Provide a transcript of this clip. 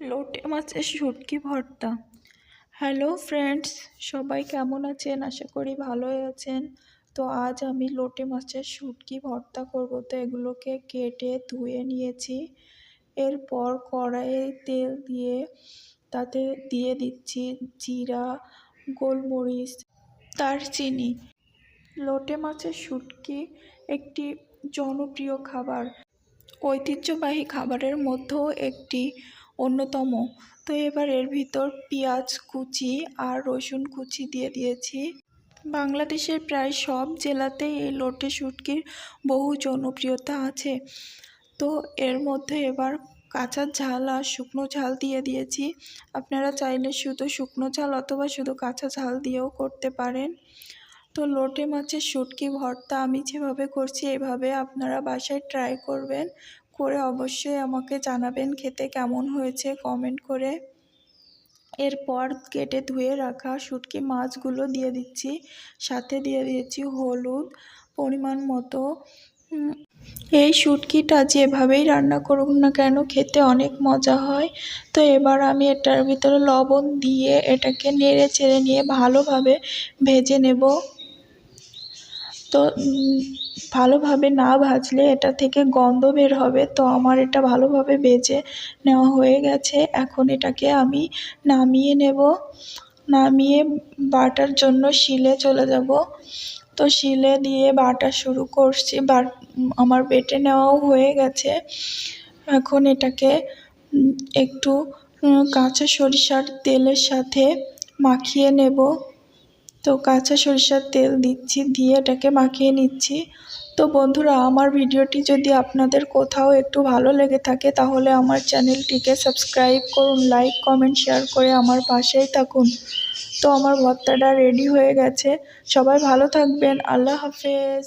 লোটে মাছের শুটকি ভর্তা। হ্যালো ফ্রেন্ডস সবাই কেমন আছেন? আশা করি ভালোই আছেন। তো আজ আমি লোটে মাছের শুটকি ভর্তা করব। তো এগুলোকে কেটে ধুয়ে নিয়েছি। এরপর কড়াইয়ে তেল দিয়ে তাতে দিয়ে দিচ্ছি জিরা, গোলমরিচ, দারচিনি। লোটে মাছের শুটকি একটি জনপ্রিয় খাবার। ঐতিহ্যবাহী খাবারের মধ্যেও একটি অন্যতম। তো এবার এর ভিতর পেঁয়াজ কুচি আর রসুন কুচি দিয়ে দিয়েছি। বাংলাদেশের প্রায় সব জেলাতেই এই লোটে শুটকির বহু জনপ্রিয়তা আছে। তো এর মধ্যে এবার কাঁচা ঝাল আর শুকনো ঝাল দিয়ে দিয়েছি। আপনারা চাইলে শুধু শুকনো ঝাল অথবা শুধু কাঁচা ঝাল দিয়েও করতে পারেন। তো লোটে মাছের শুটকি ভর্তা আমি যেভাবে করছি এভাবে আপনারা বাসায় ট্রাই করবেন। করে অবশ্যই আমাকে জানাবেন খেতে কেমন হয়েছে কমেন্ট করে। এরপর কেটে ধুয়ে রাখা শুটকি মাছগুলো দিয়ে দিচ্ছি, সাথে দিয়ে দিয়েছি হলুদ পরিমাণ মতো। এই শুটকিটা যেভাবেই রান্না করুক না কেন খেতে অনেক মজা হয়। তো এবার আমি এটার ভিতরে লবণ দিয়ে এটাকে নেড়ে চেড়ে নিয়ে ভালোভাবে ভেজে নেব। তো ভালোভাবে না ভাজলে এটা থেকে গন্ধ বের হবে। তো আমার এটা ভালোভাবে ভেজে নেওয়া হয়ে গেছে। এখন এটাকে আমি নামিয়ে নেব। নামিয়ে বাটার জন্য শিলে চলে যাব। তো শিলে দিয়ে বাটা শুরু করছি। বাট আমার বেটে নেওয়াও হয়ে গেছে। এখন এটাকে একটু কাঁচা সরিষার তেলের সাথে মাখিয়ে নেব। তো কাঁচা সরিষার তেল দিচ্ছি, দিয়ে এটাকে মাখিয়ে নিচ্ছি। তো বন্ধুরা, আমার ভিডিওটি যদি আপনাদের কোথাও একটু ভালো লেগে থাকে, তাহলে আমার চ্যানেলটিকে সাবস্ক্রাইব করুন, লাইক, কমেন্ট, শেয়ার করে আমার পাশেই থাকুন। তো আমার ভর্তাটা রেডি হয়ে গেছে। সবাই ভালো থাকবেন। আল্লাহ হাফেজ।